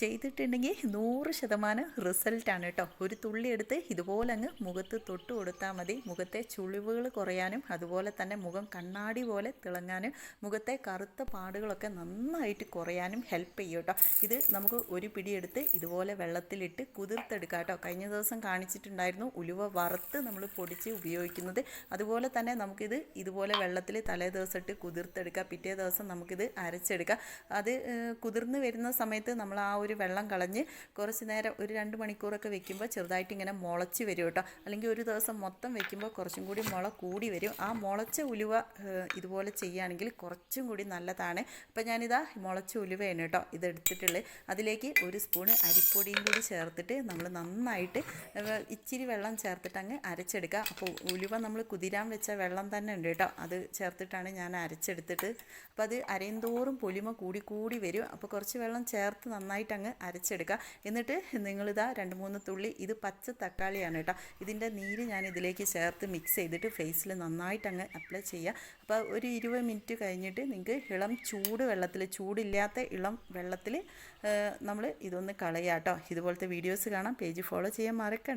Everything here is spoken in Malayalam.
ചെയ്തിട്ടുണ്ടെങ്കിൽ നൂറ് ശതമാനം റിസൾട്ടാണ് കേട്ടോ. ഒരു തുള്ളി എടുത്ത് ഇതുപോലെ അങ്ങ് മുഖത്ത് തൊട്ട് കൊടുത്താൽ മതി. മുഖത്തെ ചുളിവുകൾ കുറയാനും അതുപോലെ തന്നെ മുഖം കണ്ണാടി പോലെ തിളങ്ങാനും മുഖത്തെ കറുത്ത പാടുകളൊക്കെ നന്നായിട്ട് കുറയാനും ഹെൽപ്പ് ചെയ്യും കേട്ടോ. ഇത് നമുക്ക് ഒരു പിടിയെടുത്ത് ഇതുപോലെ വെള്ളത്തിലിട്ട് കുതിർത്തെടുക്കാം കേട്ടോ. കഴിഞ്ഞ ദിവസം കാണിച്ചിട്ടുണ്ടായിരുന്നു ഉലുവ വറുത്ത് നമ്മൾ പൊടിച്ച് ഉപയോഗിക്കുന്നത്. അതുപോലെ തന്നെ നമുക്കിത് ഇതുപോലെ വെള്ളത്തിൽ തലേ ദിവസം ഇട്ട് കുതിർത്തെടുക്കാം. പിറ്റേ ദിവസം നമുക്കിത് അരച്ചെടുക്കാം. അത് കുതിർന്ന് വരുന്ന സമയത്ത് നമ്മൾ ആ ഒരു വെള്ളം കളഞ്ഞ് കുറച്ച് നേരം ഒരു രണ്ട് മണിക്കൂറൊക്കെ വെക്കുമ്പോൾ ചെറുതായിട്ട് ഇങ്ങനെ മുളച്ച് വരും കേട്ടോ. അല്ലെങ്കിൽ ഒരു ദിവസം മൊത്തം വെക്കുമ്പോൾ കുറച്ചും കൂടി മുള കൂടി വരും. ആ മുളച്ച ഉലുവ ഇതുപോലെ ചെയ്യുകയാണെങ്കിൽ കുറച്ചും കൂടി നല്ലതാണ്. അപ്പോൾ ഞാനിതാ മുളച്ച ഉലുവയാണ് കേട്ടോ ഇതെടുത്തിട്ടുള്ളത്. അതിലേക്ക് ഒരു സ്പൂണ് അരിപ്പൊടിയും കൂടി ചേർത്തിട്ട് നമ്മൾ നന്നായിട്ട് ഇച്ചിരി വെള്ളം ചേർത്തിട്ട് അങ്ങ് അരച്ചെടുക്കുക. അപ്പോൾ ഉലുവ നമ്മൾ കുതിരാൻ വെച്ച വെള്ളം തന്നെ ഉണ്ട് കേട്ടോ. അത് ചേർത്തിട്ടാണ് ഞാൻ അരച്ചെടുത്തിട്ട്. അപ്പോൾ അത് അരയന്തോറും പൊലിമ കൂടി കൂടി വരും. അപ്പോൾ കുറച്ച് വെള്ളം ചേർത്ത് നന്നായിട്ട് അങ്ങ് അരച്ചെടുക്കുക. എന്നിട്ട് നിങ്ങളിതാ രണ്ട് മൂന്ന് തുള്ളി ഇത് പച്ച തക്കാളിയാണ് കേട്ടോ. ഇതിന്റെ നീര് ഞാൻ ഇതിലേക്ക് ചേർത്ത് മിക്സ് ചെയ്തിട്ട് ഫേസിൽ നന്നായിട്ട് അങ്ങ് അപ്ലൈ ചെയ്യുക. അപ്പോൾ ഒരു ഇരുപത് മിനിറ്റ് കഴിഞ്ഞിട്ട് നിങ്ങൾക്ക് ഇളം ചൂട് വെള്ളത്തിൽ ചൂടില്ലാത്ത ഇളം വെള്ളത്തിൽ നമ്മൾ ഇതൊന്ന് കളയാം കേട്ടോ. ഇതുപോലത്തെ വീഡിയോസ് കാണാം. പേജ് ഫോളോ ചെയ്യാൻ മറക്കണ്ട.